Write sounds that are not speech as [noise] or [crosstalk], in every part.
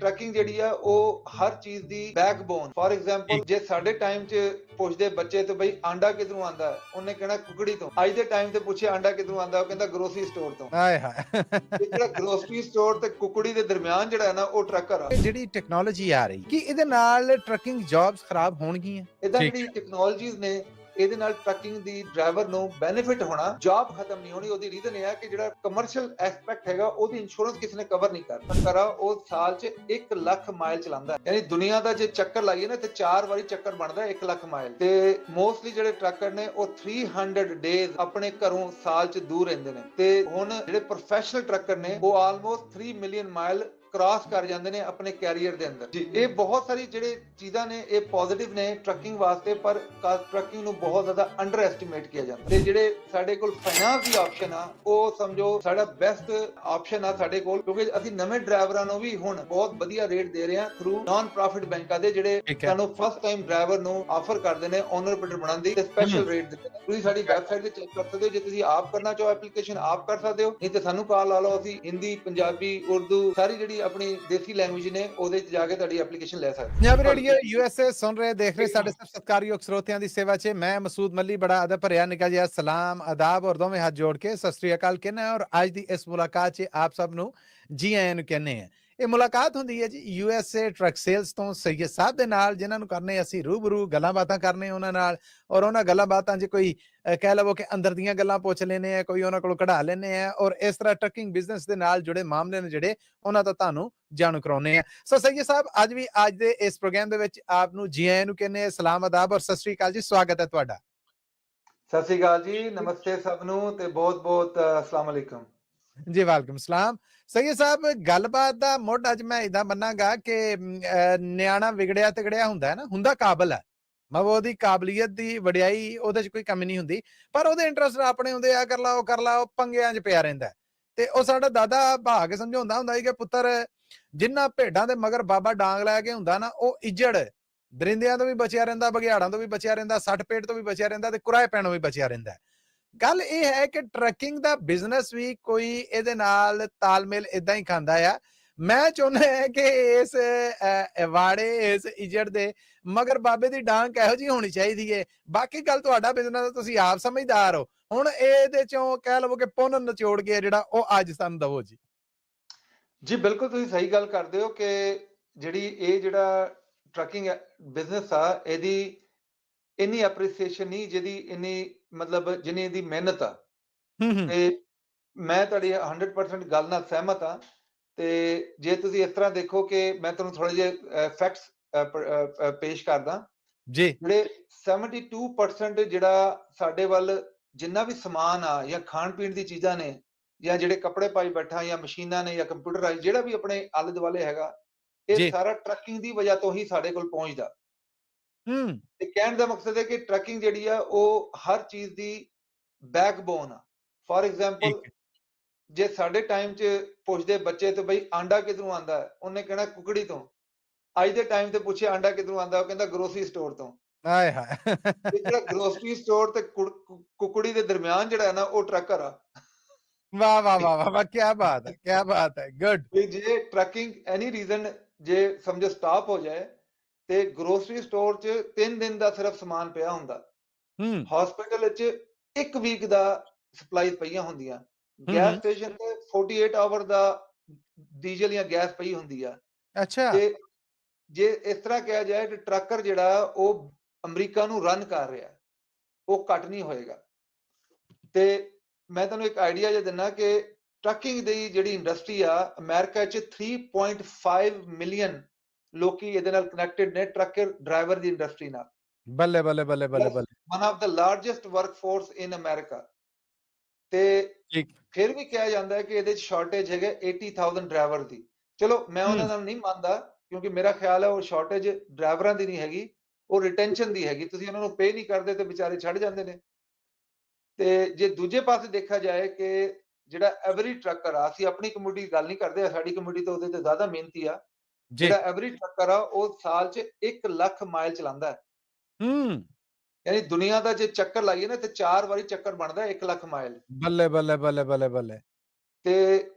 Trucking ਜਿਹੜੀ ਆ ਉਹ ਹਰ ਚੀਜ਼ ਦੀ ਬੈਕਬੋਨ ਫੋਰ ਐਗਜ਼ਾਮਪਲ ਜੇ ਸਾਡੇ ਟਾਈਮ 'ਚ ਪੁੱਛਦੇ ਬੱਚੇ ਤੋਂ ਬਈ ਆਂਡਾ ਕਿੱਧਰੋਂ ਆਂਦਾ? ਉਹਨੇ ਕਹਿਣਾ ਕੁਕੜੀ ਤੋਂ। ਅੱਜ ਦੇ ਟਾਈਮ ਤੇ ਪੁੱਛੇ ਆਂਡਾ ਕਿੱਧਰੋਂ ਆਂਦਾ ਉਹ ਕਹਿੰਦਾ ਗਰੋਸਰੀ ਸਟੋਰ ਤੋਂ। ਹਾਏ ਹਾਏ। ਜਿਹੜਾ ਗਰੋਸਰੀ ਸਟੋਰ ਤੇ ਕੁਕੜੀ ਦੇ ਦਰਮਿਆਨ ਜਿਹੜਾ ਹੈ ਨਾ ਉਹ ਟਰੱਕਰ ਆ। ਜਿਹੜੀ ਟੈਕਨੋਲੋਜੀ ਆ ਰਹੀ ਕਿ ਇਹਦੇ ਨਾਲ ਟਰੱਕਿੰਗ ਜੌਬਸ ਖਰਾਬ ਹੋਣਗੀਆਂ? ਇਦਾਂ ਜਿਹੜੀ ਟੈਕਨੋਲੋਜੀਜ਼ ਨੇ ਇਹਦੇ ਨਾਲ ਟਰੱਕਿੰਗ ਦੀ ਡਰਾਈਵਰ ਨੂੰ ਬੈਨੀਫਿਟ ਹੋਣਾ ਜੌਬ ਖਤਮ ਨਹੀਂ ਹੋਣੀ, ਉਹਦੀ ਰੀਜ਼ਨ ਇਹ ਹੈ ਕਿ ਜਿਹੜਾ ਕਮਰਸ਼ੀਅਲ ਐਸਪੈਕਟ ਹੈਗਾ, ਉਹਦੀ ਇੰਸ਼ੋਰੈਂਸ ਕਿਸੇ ਨੇ ਕਵਰ ਨਹੀਂ ਕਰਦਾ ਕਰਾ ਉਹ ਸਾਲ 'ਚ 1 ਲੱਖ ਮਾਈਲ ਚਲਾਉਂਦਾ ਯਾਨੀ ਦੁਨੀਆ ਦਾ ਜੇ ਚੱਕਰ ਲਾਈਏ ਨਾ, ਤੇ ਚਾਰ ਵਾਰੀ ਚੱਕਰ ਬਣਦਾ 1 ਲੱਖ ਮਾਈਲ ਤੇ ਮੋਸਟਲੀ ਜਿਹੜੇ ਟਰੱਕਰ ਨੇ, ਉਹ 300 ਡੇਜ਼ ਆਪਣੇ ਘਰੋਂ ਸਾਲ 'ਚ ਦੂਰ ਰਹਿੰਦੇ ਨੇ। ਤੇ ਹੁਣ ਜਿਹੜੇ ਪ੍ਰੋਫੈਸ਼ਨਲ ਟਰੱਕਰ ਨੇ, ਉਹ ਆਲਮੋਸਟ 3 ਮਿਲੀਅਨ ਮਾਈਲ ਕ੍ਰਾਸ ਕਰ ਜਾਂਦੇ ਨੇ ਆਪਣੇ ਕੈਰੀਅਰ ਦੇ ਅੰਦਰ ਇਹ ਬਹੁਤ ਸਾਰੀ ਜਿਹੜੇ ਚੀਜ਼ਾਂ ਨੇ ਇਹ ਪੋਜ਼ਿਟਿਵ ਨੇ ਟਰੱਕਿੰਗ ਵਾਸਤੇ ਪਰ ਟਰੱਕਿੰਗ ਨੂੰ ਬਹੁਤ ਜ਼ਿਆਦਾ ਅੰਡਰ ਐਸਟੀਮੇਟ ਕੀਤਾ ਜਾਂਦਾ ਤੇ ਜਿਹੜੇ ਸਾਡੇ ਕੋਲ ਫਾਈਨਾਂਸ ਦੀ ਆਪਸ਼ਨ ਆ ਉਹ ਸਮਝੋ ਸਾਡਾ ਬੈਸਟ ਆਪਸ਼ਨ ਆ ਸਾਡੇ ਕੋਲ ਕਿਉਂਕਿ ਅਸੀਂ ਨਵੇਂ ਡਰਾਈਵਰਾਂ ਨੂੰ ਵੀ ਹੁਣ ਬਹੁਤ ਵਧੀਆ ਰੇਟ ਦੇ ਰਹੇ ਹਾਂ ਥਰੂ ਨਾਨ ਪ੍ਰੋਫਿਟ ਬੈਂਕਾਂ ਦੇ ਜਿਹੜੇ। ਸਾਨੂੰ ਫਸਟ ਟਾਈਮ ਡਰਾਈਵਰ ਨੂੰ ਆਫਰ ਕਰਦੇ ਨੇ ਓਨਰ ਪੇਟਰ ਬਣਾਉਣ ਦੀ ਸਪੈਸ਼ਲ। ਰੇਟ ਦਿੰਦੇ ਨੇ ਤੁਸੀਂ ਸਾਡੀ ਵੈਬਸਾਈਟ ਤੇ ਚੈੱਕ ਕਰ ਸਕਦੇ ਹੋ ਜੇ ਤੁਸੀਂ ਆਪ ਕਰਨਾ ਚਾਹੋ ਐਪਲੀਕੇਸ਼ਨ ਆਪ ਕਰ ਸਕਦੇ ਹੋ ਨਹੀਂ ਤੇ ਸਾਨੂੰ ਕਾਲ ਲਾ ਲਓ ਅਸੀਂ ਹਿੰਦੀ ਪੰਜਾਬੀ ਉਰਦੂ ਸਾਰੀ ਜਿਹੜੀ ਆਪਣੀ ਦੇਸੀ ਲੈਂਗੁਏਜ ਨੇ, ਉਹਦੇ 'ਚ ਜਾ ਕੇ ਤੁਹਾਡੀ ਐਪਲੀਕੇਸ਼ਨ ਲੈ ਸਕਦੇ ਹੋ। ਪੰਜਾਬ ਰੇਡੀਓ ਯੂਐਸਏ ਸੁਣ ਰਹੇ, ਦੇਖ ਰਹੇ, ਸਾਡੇ ਸਭ ਸਤਿਕਾਰਯੋਗ ਸਰੋਤਿਆਂ ਦੀ ਸੇਵਾ 'ਚ ਮੈਂ ਮਸੂਦ ਮੱਲੀ, ਬੜਾ ਅਦਬ ਭਰਿਆ ਨਿਕਲ ਜਿਹਾ ਸਲਾਮ ਆਦਾਬ ਔਰ ਦੋਵੇਂ ਹੱਥ ਜੋੜ ਕੇ ਸਤਿ ਸ੍ਰੀ ਅਕਾਲ ਕਹਿੰਨਾ ਔਰ ਅੱਜ ਦੀ ਇਸ ਮੁਲਾਕਾਤ 'ਚ ਆਪ ਸਭ ਨੂੰ ਜੀ ਆਇਆਂ ਨੂੰ ਕਹਿੰਨੇ ਆ ਇਹ ਮੁਲਾਕਾਤ ਹੁੰਦੀ ਹੈ ਜੀ ਯੂਐਸਏ ਟਰੱਕ ਸੇਲਸ ਤੋਂ ਸੈਯਦ ਸਾਹਿਬ ਦੇ ਨਾਲ ਜਿਨ੍ਹਾਂ ਨੂੰ ਕਰਨੇ ਅਸੀਂ ਰੂਬਰੂ ਗੱਲਾਂ ਬਾਤਾਂ ਕਰਨੇ ਉਹਨਾਂ ਨਾਲ ਔਰ ਉਹਨਾਂ ਗੱਲਾਂ ਬਾਤਾਂ 'ਚ ਕੋਈ ਕਹਿ ਲਵੋ ਕਿ ਅੰਦਰ ਦੀਆਂ ਗੱਲਾਂ ਪੁੱਛ ਲੈਨੇ ਆ ਕੋਈ ਉਹਨਾਂ ਕੋਲੋਂ ਕਢਾ ਲੈਨੇ ਆ ਔਰ ਇਸ ਤਰ੍ਹਾਂ ਟਰੱਕਿੰਗ ਬਿਜ਼ਨਸ ਦੇ ਨਾਲ ਜੁੜੇ ਮਾਮਲੇ ਨੇ ਜਿਹੜੇ ਉਹਨਾਂ ਤੋਂ ਤੁਹਾਨੂੰ ਜਾਣੂ ਕਰਾਉਨੇ ਆ। ਸੋ ਸੈਯਦ ਸਾਹਿਬ ਅੱਜ ਵੀ ਅੱਜ ਦੇ ਇਸ ਪ੍ਰੋਗਰਾਮ ਦੇ ਵਿੱਚ ਆਪ ਨੂੰ ਜੀ ਆਇਆਂ ਨੂੰ ਕਹਿੰਨੇ ਆ ਸਲਾਮ ਆਦਾਬ ਔਰ ਸਤਿ ਸ੍ਰੀ ਅਕਾਲ ਜੀ ਸਵਾਗਤ ਹੈ ਤੁਹਾਡਾ। ਸਤਿ ਸ਼੍ਰੀ ਅਕਾਲ ਜੀ ਨਮਸਤੇ ਸਭ ਨੂੰ ਤੇ ਬਹੁਤ ਬਹੁਤ ਅਸਲਾਮ ਅਲੈਕਮ। ਜੀ, ਵਾਲਕਮ ਸਲਾਮ। ਸੈਯਦ ਸਾਹਿਬ, ਗੱਲਬਾਤ ਦਾ ਮੁੱਢ ਅੱਜ ਮੈਂ ਇਦਾਂ ਬੰਨਾਂਗਾ ਕਿ ਨਿਆਣਾ ਵਿਗੜਿਆ ਤਗੜਿਆ ਹੁੰਦਾ ਹੈ ਨਾ, ਹੁੰਦਾ ਕਾਬਲ ਹੈ। ਮਤਲਬ ਉਹਦੀ ਕਾਬਲੀਅਤ ਦੀ ਵਡਿਆਈ ਉਹਦੇ 'ਚ ਕੋਈ ਕਮੀ ਨਹੀਂ ਹੁੰਦੀ, ਪਰ ਉਹਦੇ ਇੰਟਰਸਟ ਆਪਣੇ ਹੁੰਦੇ ਆ, ਕਰ ਲਾ, ਉਹ ਕਰ ਲਾ, ਉਹ ਪੰਗਿਆਂ 'ਚ ਪਿਆ ਰਹਿੰਦਾ ਤੇ ਉਹ ਸਾਡਾ ਦਾਦਾ ਭਾਗ ਸਮਝਾਉਂਦਾ ਹੁੰਦਾ ਸੀ ਕਿ ਪੁੱਤਰ, ਜਿੰਨਾ ਭੇਡਾਂ ਦੇ ਮਗਰ ਬਾਬਾ ਡਾਂਗ ਲੈ ਕੇ ਹੁੰਦਾ ਨਾ, ਉਹ ਇੱਜੜ, ਦਰਿੰਦਿਆਂ ਤੋਂ ਵੀ ਬਚਿਆ ਰਹਿੰਦਾ, ਬਘਿਆੜਾਂ ਤੋਂ ਵੀ ਬਚਿਆ ਰਹਿੰਦਾ ਸੱਟ ਪੇਟ ਤੋਂ ਵੀ ਬਚਿਆ ਰਹਿੰਦਾ ਤੇ ਕੁਰਾਏ ਪੈਣੋਂ ਵੀ ਬਚਿਆ ਰਹਿੰਦਾ ਗੱਲ ਇਹ ਹੈ ਕਿ ਟਰੱਕਿੰਗ ਦਾ ਬਿਜ਼ਨਸ ਵੀ ਕੋਈ ਇਹਦੇ ਨਾਲ ਤਾਲਮੇਲ ਇਦਾਂ ਹੀ ਖਾਂਦਾ ਆ। ਮੈਂ ਚਾਹੁੰਦਾ ਹਾਂ ਕਿ ਇਸ ਅਹ, ਇਸ ਇਜੜ ਦੇ ਮਗਰ ਬਾਬੇ ਦੀ ਡਾਂਗ ਇਹੋ ਜੀ ਹੋਣੀ ਚਾਹੀਦੀ ਏ। ਬਾਕੀ ਗੱਲ ਤੁਹਾਡਾ ਬਿਜ਼ਨਸ ਤੁਸੀਂ ਆਪ ਸਮਝਦਾਰ ਹੋ। ਹੁਣ ਇਹਦੇ ਚੋਂ ਕਹਿ ਲਵੋ ਕਿ ਪੁੰਨ ਨਿਚੋੜ ਗਿਆ ਜਿਹੜਾ ਉਹ ਅੱਜ ਸਾਨੂੰ ਦਵੋ ਜੀ। ਜੀ ਬਿਲਕੁਲ ਤੁਸੀਂ ਸਹੀ ਗੱਲ ਕਰਦੇ ਹੋ ਕਿ ਜਿਹੜੀ ਇਹ ਜਿਹੜਾ ਟਰੱਕਿੰਗ ਬਿਜ਼ਨਸ ਆ ਇਹਦੀ ਇੰਨੀ ਐਪਰੀਸੀਏਸ਼ਨ ਨਹੀਂ ਜਿਹਦੀ ਇੰਨੀ ਮਤਲਬ ਜਿੰਨੀ ਇਹਦੀ ਮਿਹਨਤ ਆ। ਤੇ ਮੈਂ ਤੁਹਾਡੀ 100% ਗੱਲ ਨਾਲ ਸਹਿਮਤ ਹਾਂ। ਤੇ ਜੇ ਤੁਸੀਂ ਇਸ ਤਰ੍ਹਾਂ ਦੇਖੋ ਕਿ ਮੈਂ ਤੁਹਾਨੂੰ ਥੋੜੇ ਜਿਹੇ ਫੈਕਟਸ ਪੇਸ਼ ਕਰਦਾ। ਜੀ। ਜਿਹੜੇ 72% ਜਿਹੜਾ ਸਾਡੇ ਵੱਲ ਜਿੰਨਾ ਵੀ ਸਮਾਨ ਆ ਜਾਂ ਖਾਣ ਪੀਣ ਦੀ ਚੀਜ਼ਾਂ ਨੇ ਜਾਂ ਜਿਹੜੇ ਕੱਪੜੇ ਪਾਈ ਬੈਠਾ ਜਾਂ ਮਸ਼ੀਨਾਂ ਨੇ ਜਾਂ ਕੰਪਿਊਟਰਾਈਜ਼ ਜਿਹੜਾ ਵੀ ਆਪਣੇ ਆਲੇ ਦੁਆਲੇ ਹੈਗਾ। ਇਹ ਸਾਰਾ ਟਰੱਕਿੰਗ ਦੀ ਵਜ੍ਹਾ ਤੋਂ ਹੀ ਸਾਡੇ ਕੋਲ ਪਹੁੰਚਦਾ। ਹੂੰ। ਤੇ ਕਹਿਣ ਦਾ ਮਕਸਦ ਹੈ ਕਿ ਟਰੱਕਿੰਗ ਜਿਹੜੀ ਆ ਉਹ ਹਰ ਚੀਜ਼ ਦੀ ਬੈਕਬੋਨ ਆ। ਫੋਰ ਐਗਜ਼ਾਮਪਲ ਠੀਕ ਹੈ। ਜੇ ਸਾਡੇ ਟਾਈਮ 'ਚ ਪੁੱਛਦੇ ਬੱਚੇ ਤੋਂ ਬਈ ਆਂਡਾ ਕਿੱਧਰੋਂ ਆਂਦਾ ਹੈ? ਉਹਨੇ ਕਹਿਣਾ ਕੁਕੜੀ ਤੋਂ। ਅੱਜ ਦੇ ਟਾਈਮ ਤੇ ਪੁੱਛੇ ਆਂਡਾ ਕਿੱਧਰੋਂ ਆਂਦਾ ਉਹ ਕਹਿੰਦਾ ਗਰੋਸਰੀ ਸਟੋਰ ਤੋਂ। ਆਏ ਹਾਏ। ਤੇ ਜਿਹੜਾ ਗਰੋਸਰੀ ਸਟੋਰ ਤੇ ਕੁੜ- ਕੁ- ਕੁਕੜੀ ਦੇ ਦਰਮਿਆਨ ਜਿਹੜਾ ਹੈ ਨਾ ਉਹ ਟਰੱਕਰ ਆ। ਵਾਹ ਵਾਹ ਵਾਹ ਵਾਹ, ਵਾਹ ਕੀ ਬਾਤ ਹੈ ਕੀ ਬਾਤ ਹੈ ਗੁੱਡ ਵੀ ਜੇ ਟਰੱਕਿੰਗ ਐਨੀ ਰੀਜ਼ਨ ਜੇ ਸਮਝੋ ਸਟਾਪ ਹੋ ਜਾਏ ਤੇ ਗਰੋਸਰੀ ਸਟੋਰ 'ਚ 3 ਦਿਨ ਦਾ ਸਿਰਫ ਸਮਾਨ ਪਿਆ ਹੁੰਦਾ। ਹੂੰ। ਹਸਪੀਟਲ ਵਿੱਚ ਇੱਕ ਵੀਕ ਦਾ ਸਪਲਾਈ ਪਈਆਂ ਹੁੰਦੀਆਂ। ਗੈਸ। ਸਟੇਸ਼ਨ ਤੇ 48 ਆਵਰ ਦਾ ਡੀਜ਼ਲ ਜਾਂ ਗੈਸ ਪਈ ਹੁੰਦੀ ਆ। ਅੱਛਾ। ਤੇ ਜੇ ਇਸ ਤਰ੍ਹਾਂ ਕਿਹਾ ਜਾਏ ਕਿ ਟਰੱਕਰ ਜਿਹੜਾ ਉਹ ਅਮਰੀਕਾ ਨੂੰ ਰਨ ਕਰ ਰਿਹਾ। ਉਹ ਘੱਟ ਨਹੀਂ ਹੋਏਗਾ। ਤੇ ਮੈਂ ਤੁਹਾਨੂੰ ਇੱਕ ਆਈਡੀਆ ਜਿਹਾ ਦਿੰਨਾ ਕਿ ਟਰੱਕਿੰਗ ਦੀ ਜਿਹੜੀ ਇੰਡਸਟਰੀ ਆ ਅਮਰੀਕਾ 'ਚ 3.5 ਮਿਲੀਅਨ ਲੋਕੀ ਇਹਦੇ ਨਾਲ ਕਨੈਕਟਡ ਨੇ ਟਰੱਕਰ ਡਰਾਈਵਰ ਦੀ ਇੰਡਸਟਰੀ ਨਾਲ। ਬੱਲੇ ਬੱਲੇ ਬੱਲੇ ਬੱਲੇ. ਬੱਲੇ। ਵਨ ਆਫ ਦਾ ਲਾਰਜੈਸਟ ਵਰਕਫੋਰਸ ਇਨ ਅਮਰੀਕਾ ਤੇ ਫਿਰ ਵੀ ਕਿਹਾ ਜਾਂਦਾ ਹੈ ਕਿ ਇਹਦੇ 'ਚ ਸ਼ਾਰਟੇਜ ਹੈਗਾ 80000 ਡਰਾਈਵਰ ਦੀ। ਚਲੋ ਮੈਂ ਉਹਨਾਂ। ਨਾਲ ਨਹੀਂ ਮੰਨਦਾ ਕਿਉਂਕਿ ਮੇਰਾ ਖਿਆਲ ਹੈ ਉਹ ਸ਼ਾਰਟੇਜ ਡਰਾਈਵਰਾਂ ਦੀ ਨਹੀਂ ਹੈਗੀ ਉਹ ਰਿਟੈਂਸ਼ਨ ਦੀ ਹੈਗੀ। ਤੁਸੀਂ ਉਹਨਾਂ ਨੂੰ ਪੇ ਨਹੀਂ ਕਰਦੇ ਤੇ ਵਿਚਾਰੇ ਛੱਡ ਜਾਂਦੇ ਨੇ। ਤੇ ਜੇ ਦੂਜੇ ਪਾਸੇ ਦੇਖਿਆ ਜਾਏ ਕਿ ਜਿਹੜਾ ਐਵਰੀ ਟਰੱਕਰ ਆ ਅਸੀਂ ਆਪਣੀ ਕਮਿਊਨਿਟੀ ਦੀ ਗੱਲ ਨਹੀਂ ਕਰਦੇ ਸਾਡੀ ਕਮਿਊਨਿਟੀ ਤਾਂ ਉਹਦੇ ਤੇ ਜ਼ਿਆਦਾ ਮਿਹਨਤੀ ਆ। ਜਿਹੜਾ ਐਵਰੀ ਟਰੱਕਰ ਆ ਉਹ ਸਾਲ 'ਚ 1 ਲੱਖ ਮਾਈਲ ਚਲਾਉਂਦਾ ਹੈ। ਹੂੰ। ਯਾਨੀ ਦੁਨੀਆ ਦਾ ਜੇ ਚੱਕਰ ਲਾਈਏ ਨਾ ਤੇ ਚਾਰ ਵਾਰੀ ਚੱਕਰ ਬਣਦਾ 1 ਲੱਖ ਮਾਈਲ। ਬੱਲੇ ਬੱਲੇ ਬੱਲੇ ਬੱਲੇ ਬੱਲੇ। ਤੇ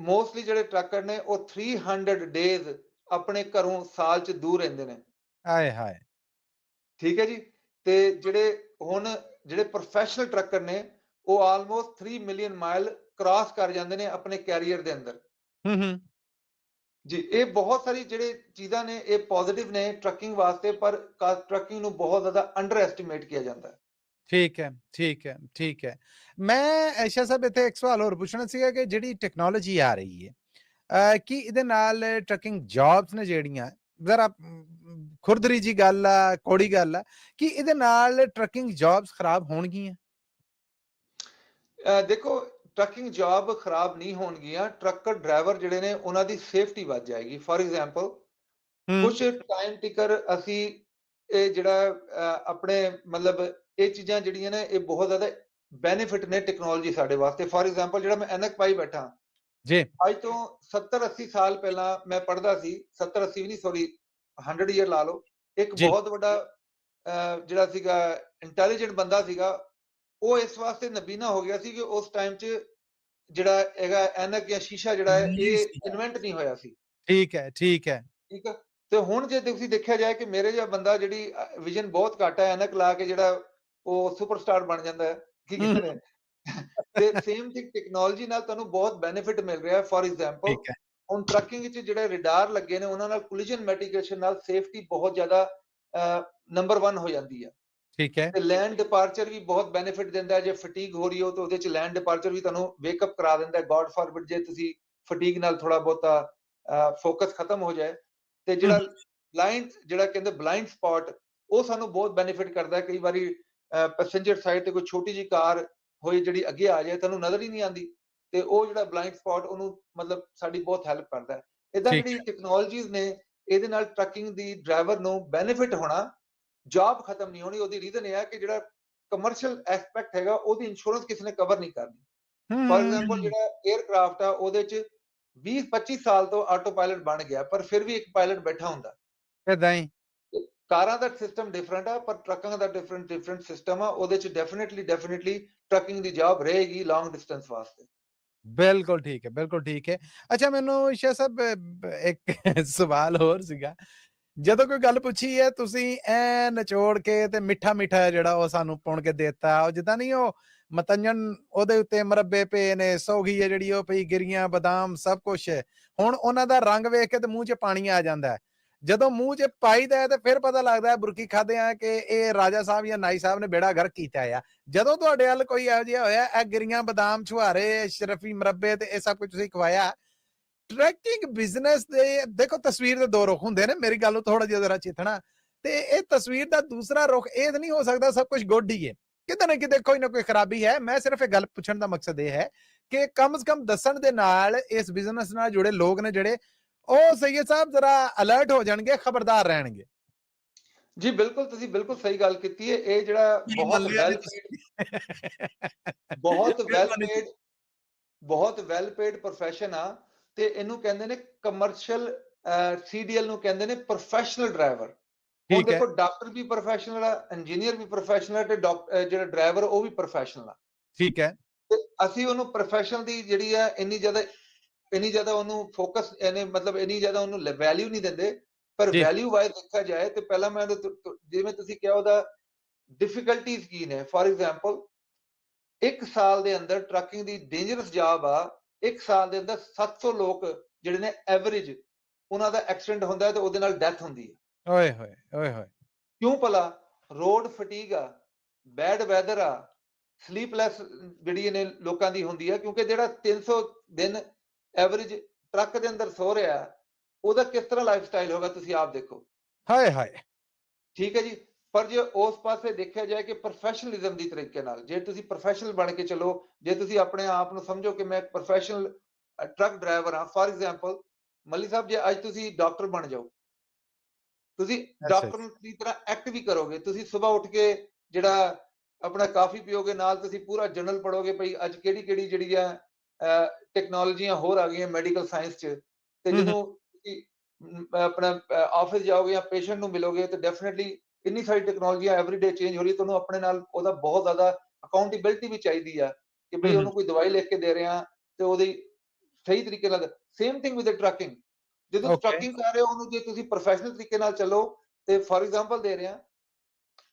ਮੋਸਟਲੀ ਜਿਹੜੇ ਟਰੱਕਰ ਨੇ ਉਹ 300 ਡੇਜ਼ ਆਪਣੇ ਘਰੋਂ ਸਾਲ 'ਚ ਦੂਰ ਰਹਿੰਦੇ ਨੇ। ਆਏ ਹਾਏ। ਠੀਕ ਹੈ ਜੀ? ਤੇ ਜਿਹੜੇ ਹੁਣ ਜਿਹੜੇ ਪ੍ਰੋਫੈਸ਼ਨਲ ਟਰੱਕਰ ਨੇ ਉਹ ਆਲਮੋਸਟ 3 ਮਿਲੀਅਨ ਮਾਈਲ ਕ੍ਰਾਸ ਕਰ ਜਾਂਦੇ ਨੇ ਆਪਣੇ ਕੈਰੀਅਰ ਦੇ ਅੰਦਰ। ਹੂੰ ਹੂੰ। ਜੀ ਇਹ ਬਹੁਤ ਸਾਰੀ ਜਿਹੜੇ ਚੀਜ਼ਾਂ ਨੇ ਇਹ ਪੋਜ਼ਿਟਿਵ ਨੇ ਟਰੱਕਿੰਗ ਵਾਸਤੇ ਪਰ ਟਰੱਕਿੰਗ ਨੂੰ ਬਹੁਤ ਜ਼ਿਆਦਾ ਅੰਡਰ ਐਸਟੀਮੇਟ ਕੀਤਾ ਜਾਂਦਾ ਹੈ। ਠੀਕ ਹੈ ਠੀਕ ਹੈ ਠੀਕ ਹੈ। ਮੈਂ ਐਸ਼ਾ ਸਾਹਿਬ ਇੱਥੇ ਇੱਕ ਸਵਾਲ ਹੋਰ ਪੁੱਛਣਾ ਸੀਗਾ ਕਿ ਜਿਹੜੀ ਟੈਕਨੋਲੋਜੀ ਆ ਰਹੀ ਹੈ ਕੀ ਇਹਦੇ ਨਾਲ ਟਰੱਕਿੰਗ ਜੌਬਸ ਨੇ ਜਿਹੜੀਆਂ ਜ਼ਰਾ ਖੁਰਦਰੀ ਜੀ ਗੱਲ ਆ ਕੋੜੀ ਗੱਲ ਆ ਕਿ ਇਹਦੇ ਨਾਲ ਟਰੱਕਿੰਗ ਜੌਬਸ ਖਰਾਬ ਹੋਣਗੀਆਂ? ਦੇਖੋ ਟਰੱਕਿੰਗ ਜੌਬ ਖਰਾਬ ਨਹੀਂ ਹੋਣਗੀਆਂ ਟਰੱਕਰ ਡਰਾਈਵਰ ਜਿਹੜੇ ਨੇ ਉਹਨਾਂ ਦੀ ਸੇਫਟੀ ਵੱਧ ਜਾਏਗੀ। ਫੋਰ ਐਗਜ਼ਾਮਪਲ ਕੁਝ ਟਾਈਮ ਟਿਕਰ ਅਸੀਂ ਇਹ ਜਿਹੜਾ ਆਪਣੇ ਮਤਲਬ ਇਹ ਚੀਜ਼ਾਂ ਜਿਹੜੀਆਂ ਨੇ ਇਹ ਬਹੁਤ ਜ਼ਿਆਦਾ ਬੈਨੀਫਿਟ ਨੇ ਟੈਕਨੋਲੋਜੀ ਸਾਡੇ ਵਾਸਤੇ। ਫੋਰ ਐਗਜ਼ਾਮਪਲ ਜਿਹੜਾ ਮੈਂ ਐਨਕ ਪਾਈ ਬੈਠਾ ਜੀ। ਅੱਜ ਤੋਂ 70 80 ਸਾਲ ਪਹਿਲਾਂ ਮੈਂ ਪੜ੍ਹਦਾ ਸੀ 70 80 ਵੀ ਨਹੀਂ ਸੌਰੀ 100 ਈਅਰ ਲਾ ਲਓ। ਇੱਕ। ਬਹੁਤ ਵੱਡਾ ਜਿਹੜਾ ਸੀਗਾ ਇੰਟੈਲੀਜੈਂਟ ਬੰਦਾ ਸੀਗਾ ਉਹ ਇਸ ਵਾਸਤੇ ਨਬੀਨਾ ਹੋ ਗਿਆ ਸੀ ਕਿ ਉਸ ਟਾਈਮ 'ਚ ਜਿਹੜਾ ਹੈਗਾ ਐਨਕ ਜਾਂ ਸ਼ੀਸ਼ਾ ਜਿਹੜਾ ਹੈ ਇਹ। ਇਨਵੈਂਟ ਨਹੀਂ ਹੋਇਆ ਸੀ। ਠੀਕ ਹੈ ਠੀਕ ਹੈ। ਠੀਕ ਆ? ਤੇ ਹੁਣ ਜੇ ਤੁਸੀਂ ਦੇਖਿਆ ਜਾਏ ਕਿ ਮੇਰੇ ਜਿਹਾ ਬੰਦਾ ਜਿਹੜੀ ਵਿਜ਼ਨ ਬਹੁਤ ਘੱਟ ਹੈ ਐਨਕ ਲਾ ਕੇ ਜਿਹੜਾ ਉਹ ਸੁਪਰਸਟਾਰ ਬਣ ਜਾਂਦਾ ਹੈ ਕੀ ਕਹਿੰਦੇ ਨੇ? ਤੇ ਸੇਮ ਥਿੰਗ ਟੈਕਨੋਲੋਜੀ ਨਾਲ ਤੁਹਾਨੂੰ ਬਹੁਤ ਬੈਨੀਫਿਟ ਮਿਲ ਰਿਹਾ ਹੈ ਫੋਰ ਐਗਜ਼ਾਮਪਲ ਠੀਕ ਹੈ। ਹੁਣ ਟਰੱਕਿੰਗ ਵਿੱਚ ਜਿਹੜੇ ਰਡਾਰ ਲੱਗੇ ਨੇ ਉਹਨਾਂ ਨਾਲ ਕੋਲੀਜਨ ਮੈਟੀਗੇਸ਼ਨ ਨਾਲ ਸੇਫਟੀ ਬਹੁਤ ਜ਼ਿਆਦਾ ਨੰਬਰ 1 ਹੋ ਜਾਂਦੀ ਹੈ। ਠੀਕ ਹੈ। ਤੇ ਲੈਂਡ ਡਿਪਾਰਚਰ ਵੀ ਬਹੁਤ ਬੈਨੀਫਿਟ ਦਿੰਦਾ ਹੈ। ਜੇ ਫਟੀਗ ਹੋ ਰਹੀ ਹੋ ਤਾਂ ਉਹਦੇ ਚ ਲੈਂਡ ਡਿਪਾਰਚਰ ਵੀ ਤੁਹਾਨੂੰ ਵੇਕਅਪ ਕਰਾ ਦਿੰਦਾ ਹੈ। ਗੋਡ ਫੋਰਬਿਡ ਜੇ ਤੁਸੀਂ ਫਟੀਗ ਨਾਲ ਥੋੜਾ ਬਹੁਤਾ ਫੋਕਸ ਖਤਮ ਹੋ ਜਾਏ ਤੇ ਜਿਹੜਾ ਬਲਾਈਂਡ ਜਿਹੜਾ ਕਹਿੰਦੇ ਬਲਾਈਂਡ ਸਪੌਟ ਉਹ ਸਾਨੂੰ ਬਹੁਤ ਬੈਨੀਫਿਟ ਕਰਦਾ ਹੈ। ਕਈ ਵਾਰੀ ਪੈਸੇਂਜਰ ਸਾਈਡ ਤੇ ਕੋਈ ਛੋਟੀ ਜੀ ਕਾਰ ਹੋਈ ਜਿਹੜੀ ਅੱਗੇ ਆ ਜਾਏ ਤੁਹਾਨੂੰ ਨਜ਼ਰ ਹੀ ਨਹੀਂ ਆਉਂਦੀ ਤੇ ਉਹ ਜਿਹੜਾ ਬਲਾਈਂਡ ਸਪੌਟ ਉਹਨੂੰ ਮਤਲਬ ਸਾਡੀ ਬਹੁਤ ਹੈਲਪ ਕਰਦਾ ਹੈ। ਇਦਾਂ ਜਿਹੜੀ ਟੈਕਨੋਲੋਜੀਜ਼ ਨੇ ਇਹਦੇ ਨਾਲ ਟਰੱਕਿੰਗ ਦੀ ਡਰਾਈਵਰ ਨੂੰ ਬੈਨੀਫਿਟ ਹੋਣਾ ਜੌਬ ਖਤਮ ਨਹੀਂ ਹੋਣੀ ਉਹਦੀ ਰੀਜ਼ਨ ਇਹ ਹੈ ਕਿ ਜਿਹੜਾ ਕਮਰਸ਼ੀਅਲ ਐਸਪੈਕਟ ਹੈਗਾ ਉਹਦੀ ਇੰਸ਼ੋਰੈਂਸ ਕਿਸੇ ਨੇ ਕਵਰ ਨਹੀਂ ਕਰਨੀ। ਫੋਰ ਐਗਜ਼ਾਮਪਲ ਜਿਹੜਾ 에ਅਰਕ੍ਰਾਫਟ ਆ ਉਹਦੇ ਚ 20 25 ਸਾਲ ਤੋਂ ਆਟੋ ਪਾਇਲਟ ਬਣ ਗਿਆ ਪਰ ਫਿਰ ਵੀ ਇੱਕ ਪਾਇਲਟ ਬੈਠਾ ਹੁੰਦਾ। ਇਦਾਂ ਹੀ। ਕਾਰਾਂ ਦਾ ਸਿਸਟਮ ਡਿਫਰੈਂਟ ਆ ਪਰ ਟਰੱਕਾਂ ਦਾ ਡਿਫਰੈਂਟ ਡਿਫਰੈਂਟ ਸਿਸਟਮ ਆ ਉਹਦੇ ਚ ਡੈਫੀਨਿਟਲੀ ਡੈਫੀਨਿਟਲੀ ਟਰੱਕਿੰਗ ਦੀ ਜੌਬ ਰਹੇਗੀ ਲੌਂਗ ਡਿਸਟੈਂਸ ਵਾਸਤੇ। ਬਿਲਕੁਲ ਠੀਕ ਹੈ ਬਿਲਕੁਲ ਠੀਕ ਹੈ। ਅੱਛਾ ਮੈਨੂੰ ਸ਼ਾਹ ਸਾਹਿਬ ਇੱਕ ਸਵਾਲ ਹੋਰ ਸੀਗਾ। ਜਦੋਂ ਕੋਈ ਗੱਲ ਪੁੱਛੀ ਹੈ, ਤੁਸੀਂ ਐ ਨਿਚੋੜ ਕੇ ਤੇ ਮਿੱਠਾ ਮਿੱਠਾ ਜਿਹੜਾ ਉਹ ਸਾਨੂੰ ਪੁਣ ਕੇ ਦੇਤਾ। ਉਹ ਜਿੱਦਾਂ ਨਹੀਂ ਉਹ ਮਤੰਜਨ ਉਹਦੇ ਉੱਤੇ ਮਰੱਬੇ ਪਏ ਨੇ, ਸੌਗੀ ਹੈ ਜਿਹੜੀ ਉਹ ਪਈ, ਗਿਰੀਆਂ, ਬਦਾਮ, ਸਭ ਕੁਝ ਹੁਣ ਉਹਨਾਂ ਦਾ ਰੰਗ ਵੇਖ ਕੇ ਤੇ ਮੂੰਹ 'ਚ ਪਾਣੀ ਆ ਜਾਂਦਾ ਹੈ। ਜਦੋਂ ਮੂੰਹ 'ਚ ਪਾਈਦਾ ਹੈ ਤੇ ਫਿਰ ਪਤਾ ਲੱਗਦਾ ਹੈ ਬੁਰਕੀ ਖਾਦੇ ਆ ਕਿ ਇਹ ਰਾਜਾ ਸਾਹਿਬ ਜਾਂ ਨਾਈ ਸਾਹਿਬ ਨੇ ਬੇੜਾ ਗਰਕ ਕੀਤਾ ਆ। ਜਦੋਂ ਤੁਹਾਡੇ ਵੱਲ ਕੋਈ ਇਹੋ ਜਿਹਾ ਹੋਇਆ, ਇਹ ਗਿਰੀਆਂ, ਬਦਾਮ, ਛੁਹਾਰੇ, ਸ਼ਰਫੀ, ਮਰੱਬੇ ਤੇ ਇਹ ਸਭ ਕੁਝ ਤੁਸੀਂ ਖਵਾਇਆ ਟਰੈਕਿੰਗ ਬਿਜ਼ਨਸ ਦੇ ਦੇਖੋ ਤਸਵੀਰ ਦੇ ਦੋ ਰੁਖ ਹੁੰਦੇ ਨੇ ਮੇਰੀ ਗੱਲ ਨੂੰ ਥੋੜਾ ਜਿਹਾ ਜ਼ਰਾ ਚੇਤਣਾ। ਤੇ ਇਹ ਤਸਵੀਰ ਦਾ ਦੂਸਰਾ ਰੁਖ ਇਹ ਤਾਂ ਨਹੀਂ ਹੋ ਸਕਦਾ ਸਭ ਕੁਝ ਗੁੱਡ ਹੀ ਹੈ। ਕਿਤੇ ਨਾ ਕਿਤੇ ਕੋਈ ਨਾ ਕੋਈ ਖਰਾਬੀ ਹੈ। ਮੈਂ ਸਿਰਫ ਇਹ ਗੱਲ ਪੁੱਛਣ ਦਾ ਮਕਸਦ ਇਹ ਹੈ ਕਿ ਕਮ ਸੇ ਕਮ ਦੱਸਣ ਦੇ ਨਾਲ ਇਸ ਬਿਜ਼ਨਸ ਨਾਲ ਜੁੜੇ ਲੋਕ ਨੇ ਜਿਹੜੇ ਉਹ ਸੈਯਦ ਸਾਹਿਬ ਜ਼ਰਾ ਅਲਰਟ ਹੋ ਜਾਣਗੇ ਖਬਰਦਾਰ ਰਹਿਣਗੇ। ਜੀ ਬਿਲਕੁਲ ਤੁਸੀਂ ਬਿਲਕੁਲ ਸਹੀ ਗੱਲ ਕੀਤੀ ਹੈ। ਇਹ ਜਿਹੜਾ ਬਹੁਤ ਵੈਲ ਬਹੁਤ [laughs] ਵੈਲ ਪੇਡ ਬਹੁਤ ਵੈਲ ਪੇਡ profession ਆ। ਤੇ ਇਹਨੂੰ ਕਹਿੰਦੇ ਨੇ ਕਮਰਸ਼ੀਅਲ ਸੀਡੀਐਲ ਨੂੰ ਕਹਿੰਦੇ ਨੇ ਪ੍ਰੋਫੈਸ਼ਨਲ ਡਰਾਈਵਰ ਠੀਕ ਹੈ। ਦੇਖੋ ਡਾਕਟਰ ਵੀ ਪ੍ਰੋਫੈਸ਼ਨਲ ਆ ਇੰਜੀਨੀਅਰ ਵੀ ਪ੍ਰੋਫੈਸ਼ਨਲ ਤੇ ਜਿਹੜਾ ਡਰਾਈਵਰ ਉਹ ਵੀ ਪ੍ਰੋਫੈਸ਼ਨਲ ਆ। ਠੀਕ ਹੈ। ਤੇ ਅਸੀਂ ਉਹਨੂੰ ਪ੍ਰੋਫੈਸ਼ਨਲ ਦੀ ਜਿਹੜੀ ਆ ਇੰਨੀ ਜ਼ਿਆਦਾ ਇੰਨੀ ਜ਼ਿਆਦਾ ਉਹਨੂੰ ਫੋਕਸ ਇਹਨੇ ਮਤਲਬ ਇੰਨੀ ਜ਼ਿਆਦਾ ਉਹਨੂੰ ਵੈਲਿਊ ਨਹੀਂ ਦਿੰਦੇ। ਪਰ। ਵੈਲਿਊ ਵਾਈਜ਼ ਦੇਖਿਆ ਜਾਏ ਤੇ ਪਹਿਲਾਂ ਮੈਂ ਜਿਵੇਂ ਤੁਸੀਂ ਕਿਹਾ ਉਹਦਾ ਡਿਫਿਕਲਟੀਜ਼ ਕੀ ਨੇ? ਫੋਰ ਐਗਜ਼ਾਮਪਲ ਇੱਕ ਸਾਲ ਦੇ ਅੰਦਰ ਟਰੱਕਿੰਗ ਦੀ ਡੇਂਜਰਸ ਜੌਬ ਆ ਇੱਕ ਸਾਲ ਦੇ ਅੰਦਰ 700 ਲੋਕ ਜਿਹੜੇ ਨੇ ਐਵਰੇਜ ਉਹਨਾਂ ਦਾ ਐਕਸੀਡੈਂਟ ਹੁੰਦਾ ਹੈ ਤੇ ਉਹਦੇ ਨਾਲ ਡੈਥ ਹੁੰਦੀ ਹੈ। ਓਏ ਹੋਏ ਓਏ ਹੋਏ। ਕਿਉਂ ਭਲਾ? ਰੋਡ ਫਟੀਗ ਆ ਬੈਡ ਵੈਦਰ ਆ ਸਲੀਪਲੈਸ ਜਿਹੜੀ ਇਹਨੇ ਲੋਕਾਂ ਦੀ ਹੁੰਦੀ ਆ ਕਿਉਂਕਿ ਜਿਹੜਾ 300 ਦਿਨ ਐਵਰੇਜ ਟਰੱਕ ਦੇ ਅੰਦਰ ਸੋ ਰਿਹਾ ਉਹਦਾ ਕਿਸ ਤਰ੍ਹਾਂ ਲਾਈਫ ਸਟਾਈਲ ਹੋਗਾ ਤੁਸੀਂ ਆਪ ਦੇਖੋ। ਹਾਏ ਹਾਏ। ਠੀਕ ਹੈ ਜੀ? ਪਰ ਜੇ ਉਸ ਪਾਸੇ ਦੇਖਿਆ ਜਾਏ ਕਿ ਪ੍ਰੋਫੈਸ਼ਨਲਿਜ਼ਮ ਦੀ ਤਰੀਕੇ ਨਾਲ ਜੇ ਤੁਸੀਂ ਪ੍ਰੋਫੈਸ਼ਨਲ ਬਣ ਕੇ ਚੱਲੋ ਜੇ ਤੁਸੀਂ ਆਪਣੇ ਆਪ ਨੂੰ ਸਮਝੋ ਕਿ ਮੈਂ ਇੱਕ ਪ੍ਰੋਫੈਸ਼ਨਲ ਟਰੱਕ ਡਰਾਈਵਰ ਹਾਂ ਫੋਰ ਐਗਜ਼ਾਮਪਲ ਮੱਲੀ ਸਾਹਿਬ ਜੇ ਅੱਜ ਤੁਸੀਂ ਡਾਕਟਰ ਬਣ ਜਾਓ ਤੁਸੀਂ। ਡਾਕਟਰ ਦੀ ਤਰ੍ਹਾਂ ਐਕਟ ਵੀ ਕਰੋਗੇ ਤੁਸੀਂ ਸਵੇਰ ਉੱਠ ਕੇ ਜਿਹੜਾ ਆਪਣਾ ਕਾਫੀ ਪੀਓਗੇ ਨਾਲ ਤੁਸੀਂ ਪੂਰਾ ਜਰਨਲ ਪੜੋਗੇ ਭਈ ਅੱਜ ਕਿਹੜੀ ਕਿਹੜੀ ਜਿਹੜੀ ਆ ਟੈਕਨੋਲੋਜੀਆਂ ਹੋਰ ਆ ਗਈਆਂ ਮੈਡੀਕਲ ਸਾਇੰਸ 'ਚ ਤੇ। ਜਦੋਂ ਆਪਣਾ ਆਫਿਸ ਜਾਓਗੇ ਜਾਂ ਪੇਸ਼ੈਂਟ ਨੂੰ ਮਿਲੋਗੇ ਤਾਂ ਡੈਫੀਨਿਟਲੀ ਇੰਨੀ ਸਾਰੀ ਟੈਕਨੋਲੋਜੀਆਂ ਐਵਰੀਡੇ ਚੇਂਜ ਹੋ ਰਹੀ ਹੈ ਤੁਹਾਨੂੰ ਆਪਣੇ ਨਾਲ ਉਹਦਾ ਬਹੁਤ ਜ਼ਿਆਦਾ ਅਕਾਊਂਟੇਬਿਲਟੀ ਵੀ ਚਾਹੀਦੀ ਆ ਕਿ ਭਈ। ਉਹਨੂੰ ਕੋਈ ਦਵਾਈ ਲਿਖ ਕੇ ਦੇ ਰਹੇ ਆ ਤੇ ਉਹਦੀ ਸਹੀ ਤਰੀਕੇ ਨਾਲ ਸੇਮ ਥਿੰਗ ਵਿਦ ਟਰੱਕਿੰਗ ਜਦੋਂ. ਟਰੱਕਿੰਗ ਕਰ ਰਹੇ ਹੋ ਉਹਨੂੰ ਜੇ ਤੁਸੀਂ ਪ੍ਰੋਫੈਸ਼ਨਲ ਤਰੀਕੇ ਨਾਲ ਚੱਲੋ ਤੇ ਫੋਰ ਐਗਜ਼ਾਮਪਲ ਦੇ ਰਿਹਾ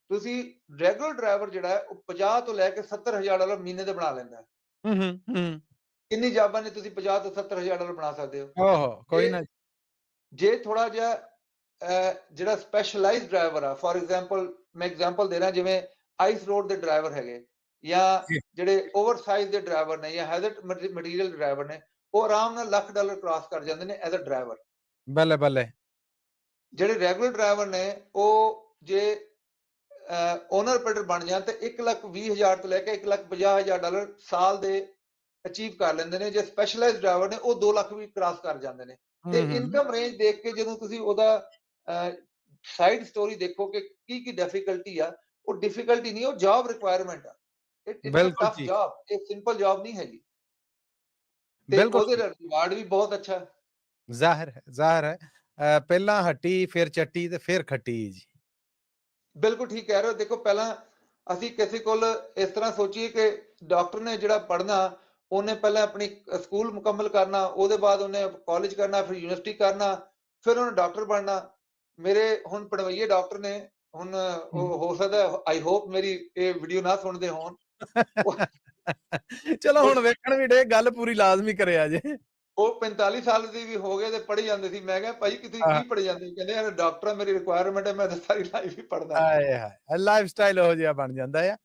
ਤੁਸੀਂ ਰੈਗੂਲਰ ਡਰਾਈਵਰ ਜਿਹੜਾ ਹੈ ਉਹ 50 ਤੋਂ ਲੈ ਕੇ 70000 ਡਾਲਰ ਮਹੀਨੇ ਦੇ ਬਣਾ ਲੈਂਦਾ। ਹੈ ਹੂੰ ਹੂੰ ਹੂੰ ਕਿੰਨੀ ਜਾਬਾਂ ਨੇ ਤੁਸੀਂ 50 ਤੋਂ 70000 ਡਾਲਰ ਬਣਾ ਸਕਦੇ ਹੋ। ਓਹੋ ਕੋਈ ਨਾ। ਜੇ ਥੋੜਾ ਜਿਹਾ ਜਿਹੜਾ ਸਪੈਸ਼ਲਾਈਜ਼ਡ ਡਰਾਈਵਰ ਆ ਫੋਰ ਐਗਜ਼ਾਮਪਲ ਮੈਂ ਐਗਜ਼ਾਮਪਲ ਦੇ ਰਿਹਾ ਜਿਵੇਂ ਆਈਸ ਰੋਡ ਦੇ ਡਰਾਈਵਰ ਹੈਗੇ ਜਾਂ। ਜਿਹੜੇ ਓਵਰਸਾਈਜ਼ ਦੇ ਡਰਾਈਵਰ ਨੇ ਜਾਂ ਹੈਜ਼ਰਡ ਮਟੀਰੀਅਲ ਡਰਾਈਵਰ ਨੇ ਉਹ ਆਰਾਮ ਨਾਲ ਲੱਖ ਡਾਲਰ ਕ੍ਰਾਸ ਕਰ ਜਾਂਦੇ ਨੇ ਐਜ਼ ਅ ਡਰਾਈਵਰ ਬੱਲੇ ਬੱਲੇ। ਜਿਹੜੇ ਰੈਗੂਲਰ ਡਰਾਈਵਰ ਨੇ ਉਹ ਜੇ ਓਨਰ ਆਪਰੇਟਰ ਬਣ ਜਾਣ ਤੇ 1 ਲੱਖ 20 ਹਜ਼ਾਰ ਤੋਂ ਲੈ ਕੇ 1 ਲੱਖ 50 ਹਜ਼ਾਰ ਡਾਲਰ ਸਾਲ ਦੇ ਅਚੀਵ ਕਰ ਲੈਂਦੇ ਨੇ ਜੇ ਸਪੈਸ਼ਲਾਈਜ਼ਡ ਡਰਾਈਵਰ ਨੇ ਉਹ 2 ਲੱਖ ਵੀ ਕ੍ਰਾਸ ਕਰ ਜਾਂਦੇ ਨੇ। ਤੇ ਇਨਕਮ ਰੇਂਜ ਦੇਖ ਕੇ ਜਦੋਂ ਤੁਸੀਂ ਉਹਦਾ ਸਾਈਡ ਸਟੋਰੀ ਦੇਖੋ ਕਿ ਕੀ ਕੀ ਡਿਫਿਕਲਟੀ ਆ ਉਹ ਡਿਫਿਕਲਟੀ ਨਹੀਂ ਉਹ ਜੌਬ ਰਿਕੁਆਇਰਮੈਂਟ ਆ ਇਟ ਬਿਲਕੁਲ ਟਫ। ਜੌਬ ਇਹ ਸਿੰਪਲ ਜੌਬ ਨਹੀਂ ਹੈਗੀ ਬਿਲਕੁਲ ਉਹਦੇ। ਰਿਵਾਰਡ ਵੀ ਬਹੁਤ ਅੱਛਾ। ਜ਼ਾਹਿਰ ਹੈ ਜ਼ਾਹਿਰ ਹੈ ਪਹਿਲਾਂ ਹੱਟੀ ਫਿਰ ਚੱਟੀ ਤੇ ਫਿਰ ਖੱਟੀ ਜੀ ਬਿਲਕੁਲ ਠੀਕ ਕਹਿ ਰਹੇ ਹੋ ਦੇਖੋ ਪਹਿਲਾਂ ਅਸੀਂ ਕਿਸੇ ਕੋਲ ਇਸ ਤਰ੍ਹਾਂ ਸੋਚੀਏ ਕਿ ਡਾਕਟਰ ਨੇ ਜਿਹੜਾ ਪੜ੍ਹਨਾ ਉਹਨੇ ਪਹਿਲਾਂ ਆਪਣੀ ਸਕੂਲ ਮੁਕੰਮਲ ਕਰਨਾ ਉਹਦੇ ਬਾਅਦ ਉਹਨੇ ਕਾਲਜ ਕਰਨਾ ਫਿਰ ਯੂਨੀਵਰਸਿਟੀ ਕਰਨਾ ਫਿਰ ਉਹਨੇ ਡਾਕਟਰ ਬਣਨਾ ਮੇਰੇ ਹੁਣ ਪੜਵਈਏ ਡਾਕਟਰ ਨੇ ਹੁਣ ਉਹ ਹੋ ਸਕਦਾ ਆਈ ਹੋਪ ਮੇਰੀ ਇਹ ਵੀਡੀਓ ਨਾ ਸੁਣਦੇ ਹੋਣ [laughs] ਚਲੋ ਹੁਣ ਵੇਖਣ ਵੀ ਡੇ ਗੱਲ ਪੂਰੀ ਲਾਜ਼ਮੀ ਕਰਿਆ ਜੇ ਉਹ 45 ਸਾਲ ਦੇ ਵੀ ਹੋ ਗਏ ਤੇ ਪੜ੍ਹੀ ਜਾਂਦੇ ਸੀ ਮੈਂ ਕਿਹਾ ਭਾਈ ਕਿ ਤੁਸੀਂ ਹਾਂ। ਕੀ ਪੜ੍ਹ ਜਾਂਦੇ? ਕਹਿੰਦੇ ਯਾਰ ਡਾਕਟਰ ਮੇਰੀ ਰਿਕੁਆਇਰਮੈਂਟ ਹੈ ਮੈਂ ਤਾਂ ਸਾਰੀ ਲਾਈਫ ਹੀ ਪੜ੍ਹਦਾ ਹਾਏ ਹਾਏ ਲਾਈਫ ਸਟਾਈਲ ਹੋ ਜਿਹਾ ਬਣ ਜਾਂਦਾ ਆ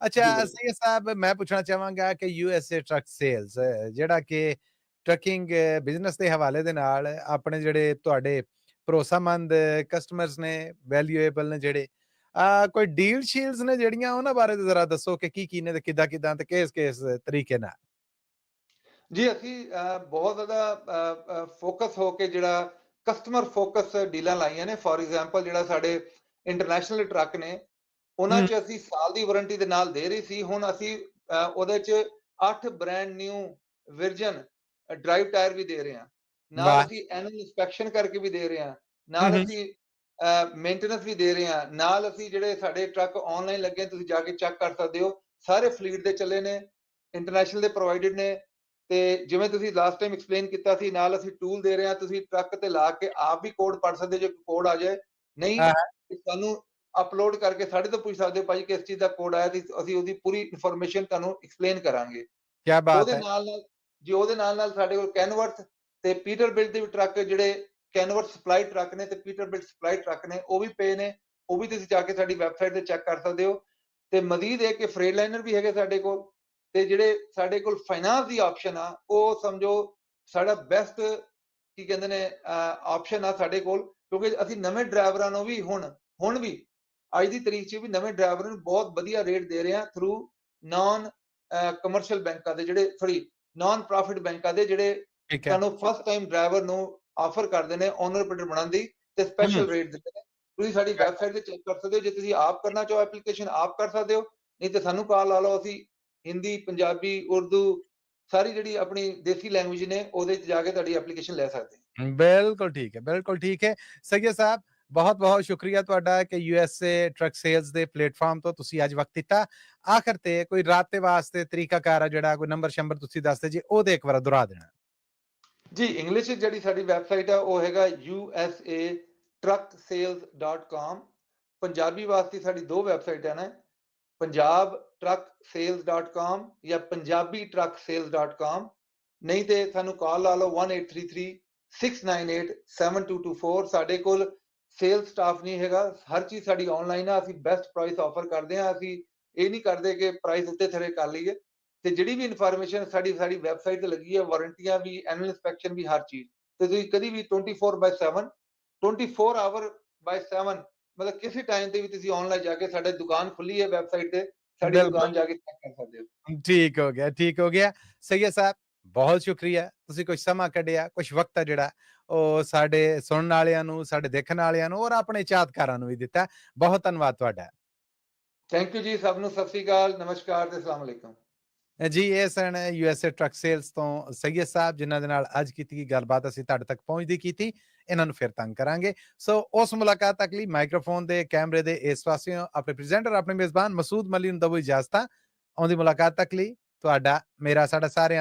ਅੱਛਾ। ਸਹੀ ਸਾਹਿਬ ਮੈਂ ਪੁੱਛਣਾ ਚਾਹਾਂਗਾ ਕਿ ਯੂਐਸਏ ਟਰੱਕ ਸੇਲਸ ਜਿਹੜਾ ਕਿ ਟਰੱਕਿੰਗ ਬਿਜ਼ਨਸ ਦੇ ਹਵਾਲੇ ਦੇ ਨਾਲ ਆਪਣੇ ਜਿਹੜੇ ਤੁਹਾਡੇ ਭਰੋਸਾਮੰਦ ਕਸਟਮਰਸ ਨੇ ਵੈਲਿਊਏਬਲ ਨੇ ਜਿਹੜੇ। ਆ ਕੋਈ ਡੀਲ ਸ਼ੀਲਸ ਨੇ ਜਿਹੜੀਆਂ ਉਹਨਾਂ ਬਾਰੇ ਜ਼ਰਾ ਦੱਸੋ ਕਿ ਕੀ ਕੀ ਨੇ ਤੇ ਕਿੱਦਾਂ ਕਿੱਦਾਂ ਤੇ ਕਿਸ ਕਿਸ ਤਰੀਕੇ ਨਾਲ? ਜੀ ਅਸੀਂ ਬਹੁਤ ਜ਼ਿਆਦਾ ਫੋਕਸ ਹੋ ਕੇ ਜਿਹੜਾ ਕਸਟਮਰ ਫੋਕਸ ਡੀਲਾਂ ਲਾਈਆਂ ਨੇ। ਫੋਰ ਐਗਜ਼ਾਮਪਲ ਜਿਹੜਾ ਸਾਡੇ ਇੰਟਰਨੈਸ਼ਨਲ ਟਰੱਕ ਨੇ ਉਹਨਾਂ। 'ਚ ਅਸੀਂ ਸਾਲ ਦੀ ਵਾਰੰਟੀ ਦੇ ਨਾਲ ਦੇ ਰਹੀ ਸੀ। ਹੁਣ ਅਸੀਂ ਉਹਦੇ 'ਚ 8 brand new virgin drive tyre ਵੀ ਦੇ ਰਹੇ ਹਾਂ। ਨਾਲ। ਅਸੀਂ ਐਨੂਅਲ ਇਨਸਪੈਕਸ਼ਨ ਕਰਕੇ ਵੀ ਦੇ ਰਹੇ ਹਾਂ ਨਾਲ। ਅਸੀਂ ਮੇਨਟੇਨੈਂਸ ਵੀ ਦੇ ਰਹੇ ਹਾਂ ਨਾਲ ਅਸੀਂ ਜਿਹੜੇ ਸਾਡੇ ਟਰੱਕ ਆਨਲਾਈਨ ਲੱਗੇ ਤੁਸੀਂ ਜਾ ਕੇ ਚੈੱਕ ਕਰ ਸਕਦੇ ਹੋ ਸਾਰੇ ਫਲੀਟ ਦੇ ਚੱਲੇ ਨੇ ਇੰਟਰਨੈਸ਼ਨਲ ਦੇ ਪ੍ਰੋਵਾਈਡਡ ਨੇ ਤੇ ਜਿਵੇਂ ਤੁਸੀਂ ਲਾਸਟ ਟਾਈਮ ਐਕਸਪਲੇਨ ਕੀਤਾ ਸੀ ਨਾਲ ਅਸੀਂ ਟੂਲ ਦੇ ਰਹੇ ਹਾਂ ਤੁਸੀਂ ਟਰੱਕ ਤੇ ਲਾ ਕੇ ਆਪ ਵੀ ਕੋਡ ਪੜ ਸਕਦੇ ਜੇ ਕੋਡ ਆ ਜਾਏ ਨਹੀਂ ਸਾਨੂੰ ਅਪਲੋਡ ਕਰਕੇ ਸਾਡੇ ਤੋਂ ਪੁੱਛ ਸਕਦੇ ਹੋ ਭਾਈ ਕਿਸ ਚੀਜ਼ ਦਾ ਕੋਡ ਆਇਆ ਤੇ ਅਸੀਂ ਉਹਦੀ ਪੂਰੀ ਇਨਫੋਰਮੇਸ਼ਨ ਤੁਹਾਨੂੰ ਐਕਸਪਲੇਨ ਕਰਾਂਗੇ ਕੀ ਬਾਤ ਉਹਦੇ ਹੈ ਨਾਲ ਨਾਲ ਜੇ ਉਹਦੇ ਨਾਲ ਨਾਲ ਸਾਡੇ ਕੋਲ ਕੈਨਵਰਥ ਤੇ ਪੀਟਰ ਬਿਲਟ ਦੇ ਵੀ ਟਰੱਕ ਜਿਹੜੇ ਕੈਨਵਰਥ ਸਪਲਾਈ ਟਰੱਕ ਨੇ ਤੇ ਪੀਟਰ ਸਪਲਾਈ ਟਰੱਕ ਨੇ, ਉਹ ਵੀ ਪਏ ਨੇ, ਉਹ ਵੀ ਤੁਸੀਂ ਜਾ ਕੇ ਸਾਡੀ ਵੈਬਸਾਈਟ ਤੇ ਚੈੱਕ ਕਰ ਸਕਦੇ ਹੋ। ਤੇ ਮਜ਼ੀਦ ਇਹ ਕਿ ਫਰੇਟ ਲਾਈਨਰ ਵੀ ਹੈਗੇ ਸਾਡੇ ਕੋਲ ਤੇ ਜਿਹੜੇ ਸਾਡੇ ਕੋਲ ਫਾਈਨਾਂਸ ਦੀ ਆਪਸ਼ਨ ਆ, ਉਹ ਸਮਝੋ ਸਾਡਾ ਬੈਸਟ ਕੀ ਕਹਿੰਦੇ ਨੇ ਆਪਸ਼ਨ ਆ ਸਾਡੇ ਕੋਲ, ਕਿਉਂਕਿ ਅਸੀਂ ਨਵੇਂ ਡਰਾਈਵਰਾਂ ਨੂੰ ਵੀ ਹੁਣ ਹੁਣ ਵੀ, ਅੱਜ ਦੀ ਤਰੀਕ 'ਚ ਵੀ ਨਵੇਂ ਡਰਾਈਵਰਾਂ ਨੂੰ ਬਹੁਤ ਵਧੀਆ ਰੇਟ ਦੇ ਰਹੇ ਆ ਥਰੂ ਨਾਨ ਕਮਰਸ਼ੀਅਲ ਬੈਂਕਾਂ ਦੇ ਜਿਹੜੇ ਸੌਰੀ ਨਾਨ ਪ੍ਰੋਫਿਟ ਬੈਂਕਾਂ ਦੇ ਜਿਹੜੇ ਠੀਕ ਹੈ। ਤੁਹਾਨੂੰ ਫਸਟ ਟਾਈਮ ਡਰਾਈਵਰ ਨੂੰ ਆਫਰ ਕਰਦੇ ਨੇ ਓਨਰ ਆਪਰੇਟਰ ਬਣਾਉਣ ਦੀ ਤੇ ਸਪੈਸ਼ਲ। ਰੇਟ ਦਿੰਦੇ ਨੇ। ਤੁਸੀਂ ਸਾਡੀ ਵੈਬਸਾਈਟ ਤੇ ਚੈੱਕ ਕਰ ਸਕਦੇ ਹੋ ਜੇ ਤੁਸੀਂ ਆਪ ਕਰਨਾ ਚਾਹੋ ਐਪਲੀਕੇਸ਼ਨ ਆਪ ਕਰ ਸਕਦੇ ਹੋ। ਨਹੀਂ ਤੇ ਸਾਨੂੰ ਕਾਲ ਲਾ ਲਓ ਅਸੀਂ ਹਿੰਦੀ ਪੰਜਾਬੀ ਉਰਦੂ ਸਾਰੀ ਜਿਹੜੀ ਆਪਣੀ ਦੇਸੀ ਲੈਂਗੁਏਜ ਨੇ ਉਹਦੇ 'ਚ ਜਾ ਕੇ ਤੁਹਾਡੀ ਐਪਲੀਕੇਸ਼ਨ ਲੈ ਸਕਦੇ ਹਾਂ। ਬਿਲਕੁਲ ਠੀਕ ਹੈ ਬਿਲਕੁਲ ਠੀਕ ਹੈ। ਸਈਦ ਸਾਹਿਬ ਬਹੁਤ ਬਹੁਤ ਸ਼ੁਕਰੀਆ ਤੁਹਾਡਾ ਕਿ ਯੂਐਸਏ ਟਰੱਕ ਸੇਲਸ ਦੇ ਪਲੇਟਫਾਰਮ ਤੋਂ ਤੁਸੀਂ ਅੱਜ ਵਕਤ ਦਿੱਤਾ। ਆਖਰ ਤੇ ਕੋਈ ਰਾਤੇ ਵਾਸਤੇ ਤਰੀਕਾਕਾਰ ਆ ਜਿਹੜਾ ਕੋਈ ਨੰਬਰ ਸ਼ੰਬਰ ਤੁਸੀਂ ਦੱਸਦੇ ਜੀ ਉਹਦੇ ਇੱਕ ਵਾਰ ਦੁਹਰਾ ਦੇਣਾ। ਜੀ ਇੰਗਲਿਸ਼ ਵਿੱਚ ਜਿਹੜੀ ਸਾਡੀ ਵੈਬਸਾਈਟ ਆ, ਉਹ ਹੈਗਾ usatrucksales.com ਪੰਜਾਬੀ ਵਾਸਤੇ ਸਾਡੀ ਦੋ ਵੈਬਸਾਈਟਾਂ ਨੇ, ਪੰਜਾਬ ਟਰੱਕ sales.com ਜਾਂ ਪੰਜਾਬੀ ਟਰੱਕ sales.com ਨਹੀਂ ਤੇ ਸਾਨੂੰ ਕਾਲ ਲਾ ਲਓ 1833 698 7224 ਸਾਡੇ ਕੋਲ ਸੇਲ ਸਟਾਫ ਨਹੀਂ ਹੈਗਾ, ਹਰ ਚੀਜ਼ ਸਾਡੀ ਆਨਲਾਈਨ ਆ, ਅਸੀਂ ਬੈਸਟ ਪ੍ਰਾਈਸ ਆਫਰ ਕਰਦੇ ਆ, ਅਸੀਂ ਇਹ ਨਹੀਂ ਕਰਦੇ ਕਿ ਪ੍ਰਾਈਸ ਉੱਤੇ ਥੱਲੇ ਕਰ ਲਈਏ। ਤੇ ਜਿਹੜੀ ਵੀ ਇਨਫੋਰਮੇਸ਼ਨ ਸਾਡੀ ਸਾਡੀ ਵੈਬਸਾਈਟ ਤੇ ਲੱਗੀ ਹੈ ਵਾਰੰਟੀਆਂ ਵੀ ਐਨੂਅਲ ਇਨਸਪੈਕਸ਼ਨ ਵੀ ਹਰ ਚੀਜ਼। ਤੇ ਤੁਸੀਂ ਕਦੀ ਵੀ 24/7 24 ਆਵਰ ਬਾਈ 7 ਮਤਲਬ ਕਿਸੇ ਟਾਈਮ ਤੇ ਵੀ ਤੁਸੀਂ ਆਨਲਾਈਨ ਜਾ ਕੇ ਸਾਡੇ ਦੁਕਾਨ ਖੁੱਲੀ ਹੈ ਵੈਬਸਾਈਟ ਤੇ ਸਾਡੀ। ਦੁਕਾਨ ਜਾ ਕੇ ਚੈੱਕ ਕਰ ਸਕਦੇ ਹੋ। ਠੀਕ ਹੋ ਗਿਆ ਠੀਕ ਹੋ ਗਿਆ। ਸਈਦ ਸਾਹਿਬ ਬਹੁਤ ਸ਼ੁਕਰੀਆ। ਤੁਸੀਂ ਕੁਝ ਸਮਾਂ ਕੱਢਿਆ ਕੁਝ ਵਕਤ ਆ ਜਿਹੜਾ ਉਹ ਸਾਡੇ ਸੁਣਨ ਵਾਲਿਆਂ ਨੂੰ ਸਾਡੇ ਦੇਖਣ ਵਾਲਿਆਂ ਨੂੰ ਔਰ ਆਪਣੇ ਚਾਹਤਕਾਰਾਂ ਨੂੰ ਵੀ ਦਿੱਤਾ। ਬਹੁਤ ਧੰਨਵਾਦ ਤੁਹਾਡਾ। ਥੈਂਕ ਯੂ ਜੀ ਸਭ ਨੂੰ ਸਤਿ ਸ੍ਰੀ ਅਕਾਲ ਨਮਸਕਾਰ ਤੇ ਅਸਲਾਮ ਅਲੈਕੁਮ। ਜੀ, ਇਹ ਸਨ ਯੂਐਸਏ ਟਰੱਕ ਸੇਲਸ ਤੋਂ ਸਈਦ ਸਾਹਿਬ, ਜਿਨ੍ਹਾਂ ਦੇ ਨਾਲ ਅੱਜ ਕੀਤੀ ਗਈ ਗੱਲਬਾਤ ਅਸੀਂ ਤੁਹਾਡੇ ਤੱਕ ਪਹੁੰਚਦੀ ਕੀਤੀ। ਇਹਨਾਂ ਨੂੰ ਫਿਰ ਤੰਗ ਕਰਾਂਗੇ। ਸੋ ਉਸ ਮੁਲਾਕਾਤ ਤੱਕ ਲਈ ਮਾਈਕ੍ਰੋਫੋਨ ਦੇ ਕੈਮਰੇ ਦੇ ਇਸ ਪਾਸਿਓਂ ਆਪਣੇ ਪ੍ਰੈਜ਼ੈਂਟਰ, ਆਪਣੇ ਮੇਜ਼ਬਾਨ ਮਸੂਦ ਮਲੀ ਨੂੰ ਦਵੋ ਇਜਾਜ਼ਤਾਂ। ਆਉਂਦੀ ਮੁਲਾਕਾਤ ਤੱਕ ਲਈ ਤੁਹਾਡਾ, ਮੇਰਾ, ਸਾਡਾ ਸਾਰਿਆਂ